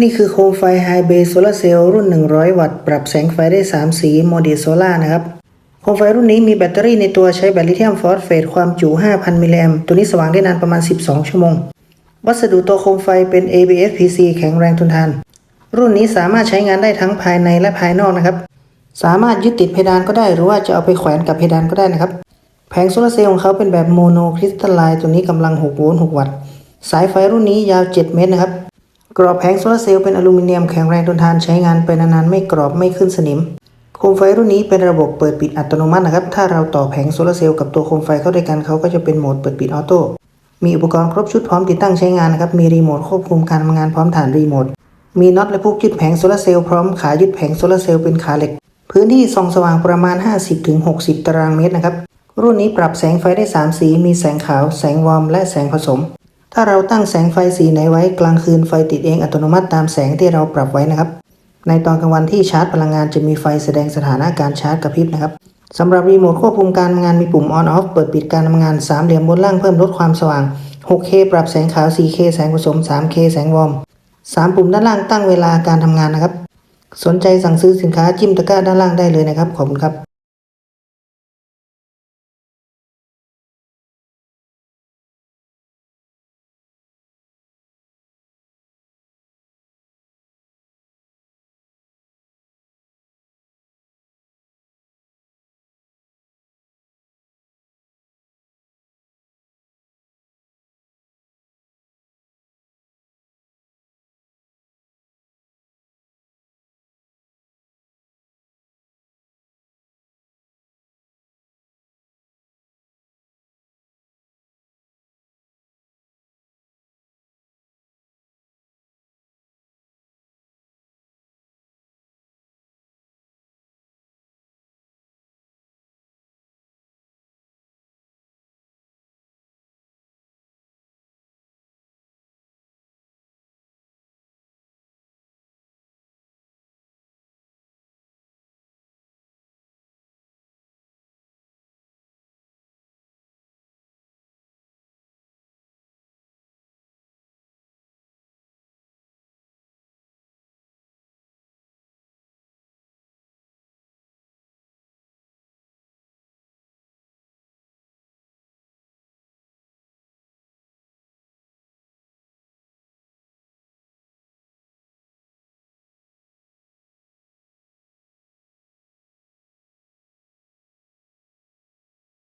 นี่คือโคมไฟไฮเบสโซลาเซลล์รุ่น 100 วัตต์ ปรับแสงไฟได้ 3 สีโมเดลโซล่านะครับ โคมไฟรุ่นนี้มีแบตเตอรี่ในตัวใช้แบตลิเธียมฟอสเฟตความจุ 5,000 มิลลิแอมตัวนี้สว่างได้นานประมาณ 12 ชั่วโมง วัสดุตัวโคมไฟเป็น ABS PC แข็งแรงทนทาน รุ่นนี้สามารถใช้งานได้ทั้งภายในและภายนอกนะครับ สามารถยึดติดเพดานก็ได้หรือว่าจะเอาไปแขวนกับเพดานก็ได้นะครับ แผงโซลาร์เซลล์ของเขาเป็นแบบโมโนคริสตัลไลน์ตัวนี้กำลัง 6 โวลต์ 6 วัตต์ สายไฟรุ่นนี้ยาว 7 เมตรนะครับ กรอบแผงโซลาร์เซลล์เป็นอลูมิเนียมแข็งแรงทนทานใช้งานไปนานๆไม่กรอบไม่ขึ้นสนิม โคมไฟรุ่นนี้เป็นระบบเปิดปิดอัตโนมัตินะครับ ถ้าเราต่อแผงโซลาร์เซลล์กับตัวโคมไฟเข้าด้วยกันเขาก็จะเป็นโหมดเปิดปิดออโต้ มีอุปกรณ์ครบชุดพร้อมติดตั้งใช้งานนะครับ มีรีโมทควบคุมการทำงานพร้อมฐานรีโมท มีน็อตและพวกยึดแผงโซลาร์เซลล์พร้อมขายึดแผงโซลาร์เซลล์เป็นขาเหล็ก พื้นที่ส่องสว่างประมาณ 50-60 ตารางเมตรนะครับ รุ่นนี้ปรับแสงไฟได้ 3 สี มีแสงขาว แสงวอร์ม และแสงผสม ถ้าเราตั้งแสงไฟสีไหนไว้กลางคืนไฟติดเองอัตโนมัติตามแสงที่เราปรับไว้นะครับ ในตอนกลางวันที่ชาร์จพลังงานจะมีไฟแสดงสถานะการชาร์จกระพริบนะครับสำหรับรีโมทควบคุมการทำงานมีปุ่ม on off เปิดปิดการทำงานสามเหลี่ยมบนล่างเพิ่มลดความสว่าง 6K ปรับแสงขาว 4K แสงผสม 3K แสงวอร์มสามปุ่มด้านล่างตั้งเวลาการทำงานนะครับ สนใจสั่งซื้อสินค้าจิ้มตะกร้าด้านล่างได้เลยนะครับ ขอบคุณครับ